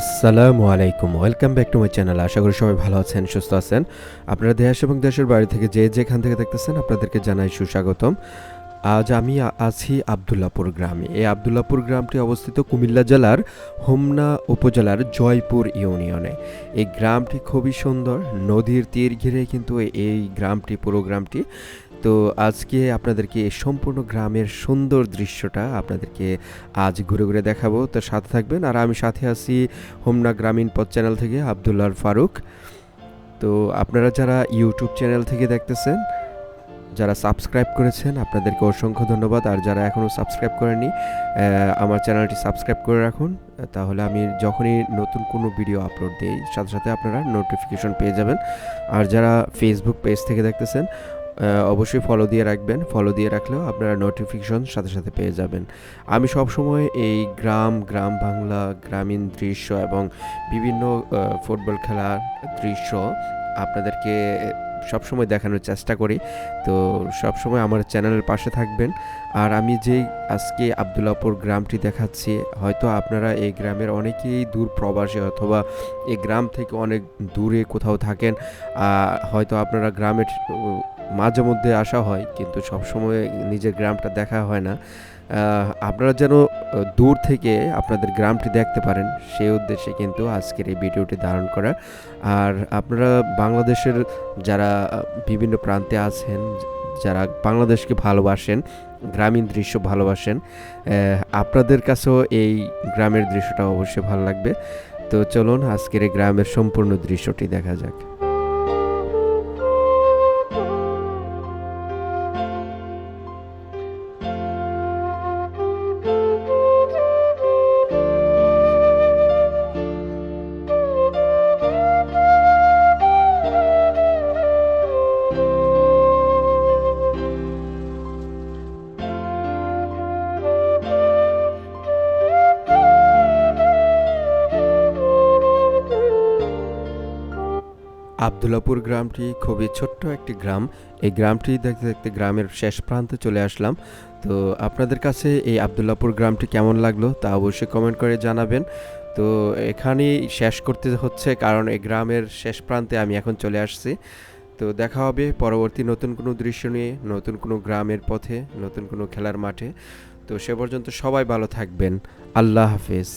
আসসালামু আলাইকুম। Welcome back to my channel আশা করি সবাই ভালো আছেন, সুস্থ আছেন। আপনারা দেশ এবং দেশের বাড়ি থেকে যে যেখান থেকে দেখতেছেন, আপনাদেরকে জানাই সুস্বাগতম। আজ আমি আছি আবদুল্লাপুর গ্রামে। এই আবদুল্লাপুর গ্রামটি অবস্থিত কুমিল্লা জেলার হোমনা উপজেলার জয়পুর ইউনিয়নে। এই গ্রামটি খুবই সুন্দর। নদীর তীর ঘিরে কিন্তু এই গ্রামটি, পুরো গ্রামটি তো আজকে আপনাদেরকে সম্পূর্ণ গ্রামের সুন্দর দৃশ্যটা আপনাদেরকে আজ ঘুরে ঘুরে দেখাবো। তো সাথে থাকবেন আর আমি সাথে আছি হোমনা গ্রামীণ পথ চ্যানেল থেকে আবদুল্লার ফারুক। তো আপনারা যারা ইউটিউব চ্যানেল থেকে দেখতেছেন, যারা সাবস্ক্রাইব করেছেন, আপনাদেরকে অসংখ্য ধন্যবাদ। আর যারা এখনও সাবস্ক্রাইব করেনি আমার চ্যানেলটি সাবস্ক্রাইব করে রাখুন। তাহলে আমি যখনই নতুন কোনো ভিডিও আপলোড দিই, সাথে সাথে আপনারা নোটিফিকেশন পেয়ে যাবেন। আর যারা ফেসবুক পেজ থেকে দেখতেছেন অবশ্যই ফলো দিয়ে রাখবেন। ফলো দিয়ে রাখলেও আপনারা নোটিফিকেশন সাথে সাথে পেয়ে যাবেন। আমি সবসময় এই গ্রাম গ্রাম বাংলা, গ্রামীণ দৃশ্য এবং বিভিন্ন ফুটবল খেলার দৃশ্য আপনাদেরকে সবসময় দেখানোর চেষ্টা করি। তো সবসময় আমার চ্যানেলের পাশে থাকবেন। আর আমি যেই আজকে আবদুল্লাপুর গ্রামটি দেখাচ্ছি, হয়তো আপনারা এই গ্রামের অনেকেই দূর প্রবাসী অথবা এই গ্রাম থেকে অনেক দূরে কোথাও থাকেন। হয়তো আপনারা গ্রামের মাঝে মধ্যে আসা হয়, কিন্তু সবসময় নিজের গ্রামটা দেখা হয় না। আপনারা যেন দূর থেকে আপনাদের গ্রামটি দেখতে পারেন, সেই উদ্দেশ্যে কিন্তু আজকের এই ভিডিওটি ধারণ করা। আর আপনারা বাংলাদেশের যারা বিভিন্ন প্রান্তে আছেন, যারা বাংলাদেশকে ভালোবাসেন, গ্রামীণ দৃশ্য ভালোবাসেন আপনাদের কাছেও এই গ্রামের দৃশ্যটা অবশ্যই ভালো লাগবে। তো চলুন আজকের এই গ্রামের সম্পূর্ণ দৃশ্যটি দেখা যাক। আবদুল্লাপুর গ্রামটি খুবই ছোট্ট একটি গ্রাম। এই গ্রামটি দেখতে দেখতে গ্রামের শেষ প্রান্তে চলে আসলাম। তো আপনাদের কাছে এই আবদুল্লাপুর গ্রামটি কেমন লাগল তা অবশ্যই কমেন্ট করে জানাবেন। তো এখানেই শেষ করতে হচ্ছে কারণ এই গ্রামের শেষ প্রান্তে আমি এখন চলে আসছি। তো দেখা হবে পরবর্তী নতুন কোনো দৃশ্য নিয়ে, নতুন কোনো গ্রামের পথে, নতুন কোনো খেলার মাঠে। তো সে পর্যন্ত সবাই ভালো থাকবেন। আল্লাহ হাফেজ।